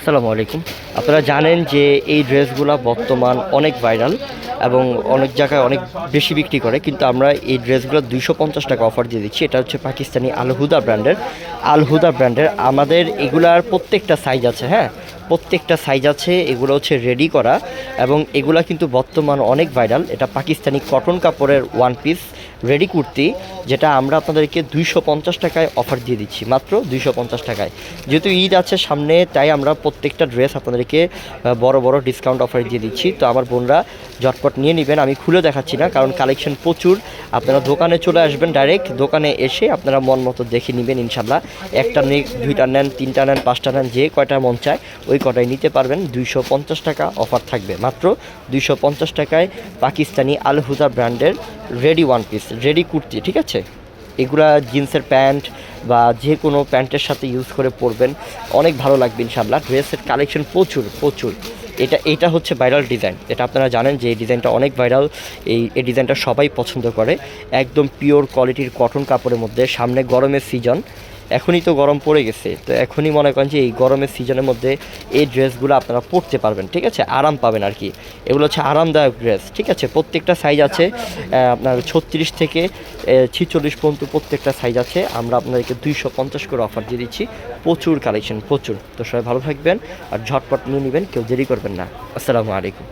আসসালামু আলাইকুম। আপনারা জানেন যে এই ড্রেসগুলো বর্তমান অনেক ভাইরাল এবং অনেক জায়গায় অনেক বেশি বিক্রি করে, কিন্তু আমরা এই ড্রেসগুলো দুইশো পঞ্চাশ টাকা অফার দিয়ে দিচ্ছি। এটা হচ্ছে পাকিস্তানি আলহুদা ব্র্যান্ডের। আলহুদা ব্র্যান্ডের আমাদের এগুলার প্রত্যেকটা সাইজ আছে হ্যাঁ? প্রত্যেকটা সাইজ আছে, এগুলো হচ্ছে রেডি করা এবং এগুলা কিন্তু বর্তমান অনেক ভাইরাল। এটা পাকিস্তানি কটন কাপড়ের ওয়ান পিস রেডি কুর্তি। যেটা আমরা আপনাদেরকে দুইশো পঞ্চাশ টাকায় অফার দিয়ে দিচ্ছি, মাত্র দুইশো পঞ্চাশ টাকায়। যেহেতু ঈদ আছে সামনে, তাই আমরা প্রত্যেকটা ড্রেস আপনাদেরকে বড় বড় ডিসকাউন্ট অফার দিয়ে দিচ্ছি। তো আমার বোনরা ঝটপট নিয়ে নেবেন, আমি খুলে দেখাচ্ছি না, কারণ কালেকশন প্রচুর। আপনারা দোকানে চলে আসবেন ডাইরেক্ট দোকানে এসে আপনারা মন মতো দেখে নেবেন ইনশাল্লাহ একটা নেই দুইটা নেন, তিনটা নেন, পাঁচটা নেন, যে কয়টা মন চায়, ওই কটাই নিতে পারবেন। দুইশো পঞ্চাশ টাকা অফার থাকবে, মাত্র দুইশো পঞ্চাশ টাকায় পাকিস্তানি আলহুদা ব্র্যান্ডের ready one piece ready kurti, ঠিক আছে? এগুলা জিন্সের প্যান্ট বা যে কোনো প্যান্টের সাথে ইউজ করে পরবেন। অনেক ভালো লাগবে ইনশাল্লাহ ড্রেসের কালেকশন প্রচুর প্রচুর। এটা এটা হচ্ছে ভাইরাল ডিজাইন এটা আপনারা জানেন যে এই ডিজাইনটা অনেক ভাইরাল এই এই ডিজাইনটা সবাই পছন্দ করে। একদম পিওর কোয়ালিটির কটন কাপড়ের মধ্যে, সামনে গরমের সিজন এখনই তো গরম পড়ে গেছে, তো এখনই মনে করেন যে এই গরমের সিজনের মধ্যে এই ড্রেসগুলো আপনারা পরতে পারবেন, ঠিক আছে? আরাম পাবেন আর কি। এগুলো হচ্ছে আরামদায়ক ড্রেস ঠিক আছে? প্রত্যেকটা সাইজ আছে আপনার ছত্রিশ থেকে ছিচল্লিশ পর্যন্ত প্রত্যেকটা সাইজ আছে। আমরা আপনাদেরকে দুইশো পঞ্চাশ করে অফার দিয়ে দিচ্ছি। প্রচুর কালেকশন প্রচুর। তো সবাই ভালো থাকবেন আর ঝটপট নিয়ে নেবেন, কেউ দেরি করবেন না। আসসালামু আলাইকুম।